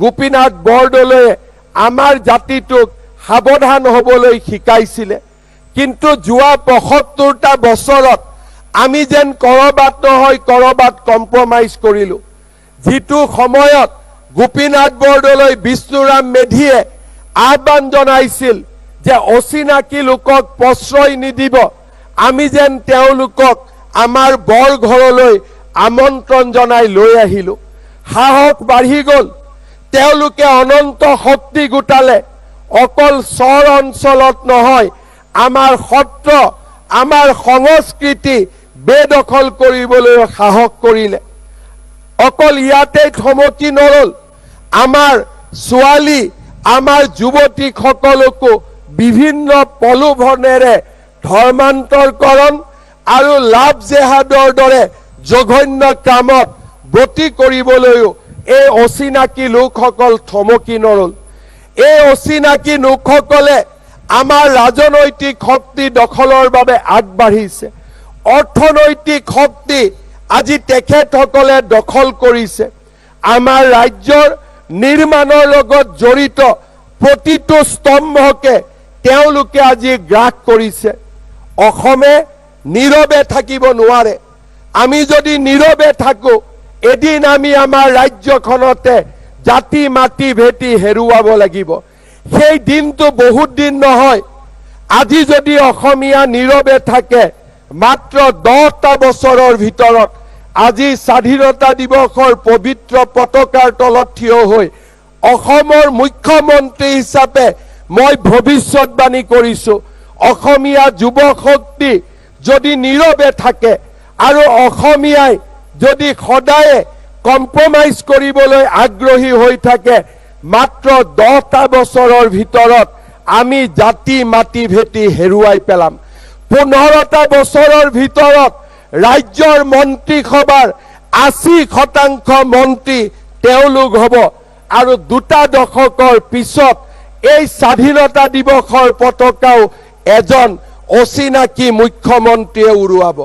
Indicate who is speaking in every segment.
Speaker 1: গোপীনাথ বৰদলৈয়ে আমাৰ জাতিটোক সাৱধান হ'বলৈ শিকাইছিলে। কিন্তু যোৱা পঁসত্তৰটা বছৰত আমি যেন কৰবাত নহয় কৰবাত কম্প্ৰমাইজ কৰিলোঁ। যিটো সময়ত গোপীনাথ বৰদলৈ বিষ্ণুৰাম মেধিয়ে আহ্বান জনাইছিল যে অচিনাকি লোকক প্ৰশ্ৰয় নিদিব, আমি যেন তেওঁলোকক আমাৰ বৰ ঘৰলৈ আমন্ত্ৰণ জনাই লৈ আহিলোঁ। সাহস বাঢ়ি গ'ল। তেওঁলোকে অনন্ত শক্তি গোটালে। অকল চৰ অঞ্চলত নহয়, আমাৰ সত্ৰ, আমাৰ সংস্কৃতি বেদখল কৰিবলৈ সাহস কৰিলে। অকল ইয়াতে থমকি নৰল, আমাৰ ছোৱালী, আমাৰ যুৱতীসকলকো বিভিন্ন প্ৰলোভনেৰে ধৰ্মান্তৰকৰণ আৰু লাভ জেহাদৰ দৰে জঘন্য কামত ব্ৰতী কৰিবলৈও এই অচিনাকি লোকসকল থমকি নৰল। এই অচিনাকি লোকসকলে আমাৰ ৰাজনৈতিক শক্তি দখলৰ বাবে আগবাঢ়িছে। অৰ্থনৈতিক শক্তি আজি তেখেতসকলে দখল কৰিছে। আমাৰ ৰাজ্যৰ নিৰ্মাণৰ লগত জড়িত প্ৰতিটো স্তম্ভকে তেওঁলোকে আজি গ্ৰাস কৰিছে। অসমে নীৰৱে থাকিব নোৱাৰে। আমি যদি নীৰৱে থাকো এদিন আমি আমাৰ ৰাজ্যখনতে জাতি মাটি ভেটি হেৰুৱাব লাগিব। সেই দিনটো বহুত দিন নহয়। আজি যদি অসমীয়া নীৰৱে থাকে মাত্ৰ দহটা বছৰৰ ভিতৰত আজি স্বাধীনতা দিৱসৰ পবিত্ৰ পতাকাৰ তলত থিয় হৈ অসমৰ মুখ্যমন্ত্ৰী হিচাপে মই ভৱিষ্যতবাণী কৰিছো অসমীয়া যুৱ শক্তি যদি নীৰৱে থাকে আৰু অসমীয়াই যদি সদায়ে কম্প্ৰমাইজ কৰিবলৈ আগ্ৰহী হৈ থাকে, মাত্ৰ দহটা বছৰৰ ভিতৰত আমি জাতি মাটি ভেটি হেৰুৱাই পেলাম। পোন্ধৰটা বছৰৰ ভিতৰত ৰাজ্যৰ মন্ত্ৰীসভাৰ আশী শতাংশ মন্ত্ৰী তেওঁলোক হ'ব আৰু দুটা দশকৰ পিছত এই স্বাধীনতা দিৱসৰ পতাকাও এজন অচিনাকি মুখ্যমন্ত্ৰীয়ে উৰুৱাব।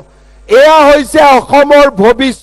Speaker 1: এয়া হৈছে অসমৰ ভৱিষ্যত।